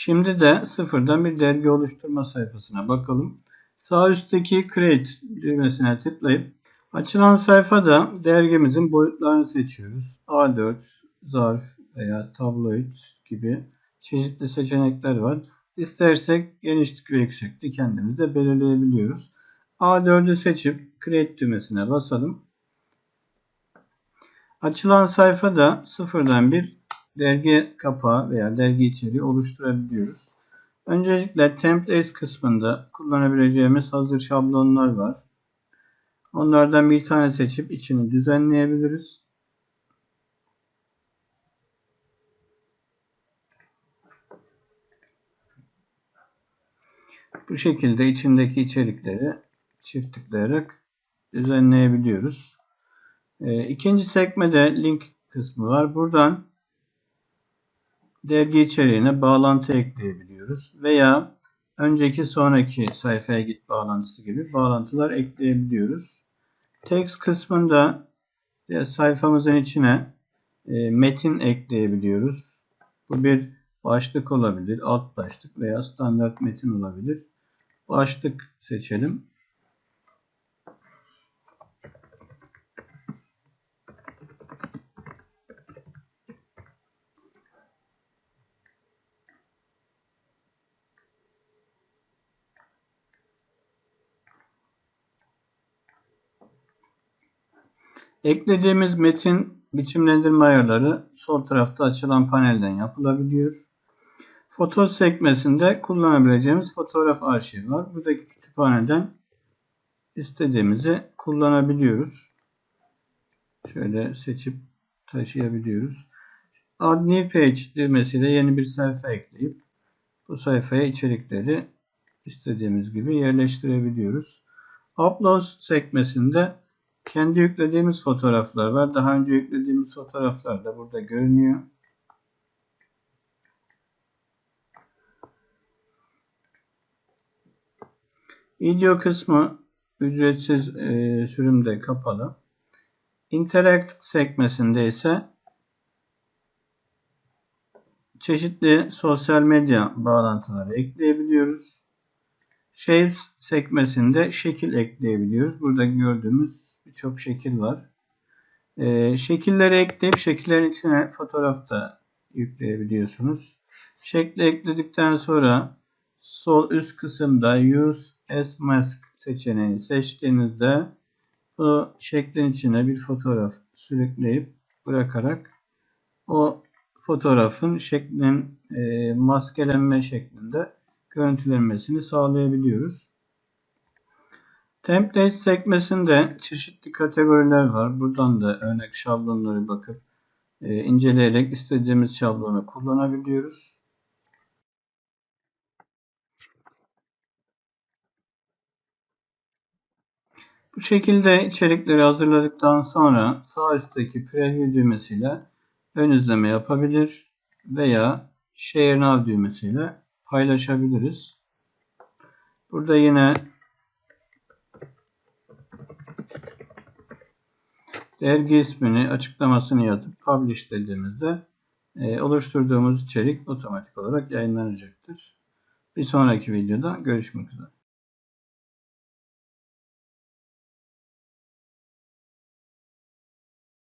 Şimdi de sıfırdan bir dergi oluşturma sayfasına bakalım. Sağ üstteki Create düğmesine tıklayıp açılan sayfada dergimizin boyutlarını seçiyoruz. A4, zarf veya tabloid gibi çeşitli seçenekler var. İstersek genişlik ve yüksekliği kendimiz de belirleyebiliyoruz. A4'ü seçip Create düğmesine basalım. Açılan sayfada sıfırdan bir dergi kapağı veya dergi içeriği oluşturabiliyoruz. Öncelikle Templates kısmında kullanabileceğimiz hazır şablonlar var. Onlardan bir tane seçip içini düzenleyebiliriz. Bu şekilde içindeki içerikleri çift tıklayarak düzenleyebiliyoruz. E, ikinci sekmede link kısmı var. Buradan dergi içeriğine bağlantı ekleyebiliyoruz. Veya önceki sonraki sayfaya git bağlantısı gibi bağlantılar ekleyebiliyoruz. Text kısmında sayfamızın içine e, metin ekleyebiliyoruz. Bu bir başlık olabilir, alt başlık veya standart metin olabilir. Başlık seçelim. Eklediğimiz metin biçimlendirme ayarları sol tarafta açılan panelden yapılabiliyor. Foto sekmesinde kullanabileceğimiz fotoğraf arşivi var. Buradaki kütüphaneden istediğimizi kullanabiliyoruz. Şöyle seçip taşıyabiliyoruz. Add New Page düğmesiyle yeni bir sayfa ekleyip bu sayfaya içerikleri istediğimiz gibi yerleştirebiliyoruz. Upload sekmesinde kendi yüklediğimiz fotoğraflar var. Daha önce yüklediğimiz fotoğraflar da burada görünüyor. Video kısmı ücretsiz e, sürümde kapalı. Interact sekmesinde ise çeşitli sosyal medya bağlantıları ekleyebiliyoruz. Shapes sekmesinde şekil ekleyebiliyoruz. Burada gördüğümüz birçok şekil var. E, şekilleri ekleyip şekillerin içine fotoğraf da yükleyebiliyorsunuz. Şekli ekledikten sonra sol üst kısımda Use as Mask seçeneğini seçtiğinizde bu şeklin içine bir fotoğraf sürükleyip bırakarak o fotoğrafın şeklin e, maskelenme şeklinde görüntülenmesini sağlayabiliyoruz. Template sekmesinde çeşitli kategoriler var. Buradan da örnek şablonları bakıp e, inceleyerek istediğimiz şablonu kullanabiliyoruz. Bu şekilde içerikleri hazırladıktan sonra sağ üstteki preview düğmesiyle ön izleme yapabilir veya share now düğmesiyle paylaşabiliriz. Burada yine dergi ismini, açıklamasını yazıp publish dediğimizde e, oluşturduğumuz içerik otomatik olarak yayınlanacaktır. Bir sonraki videoda görüşmek üzere.